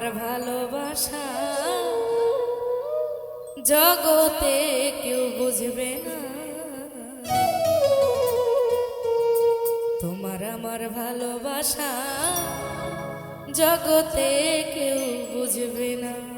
তোমার ভালোবাসা। জগতে কেউ বুঝবে না। তোমার আমার ভালোবাসা জগতে কেউ বুঝবে না।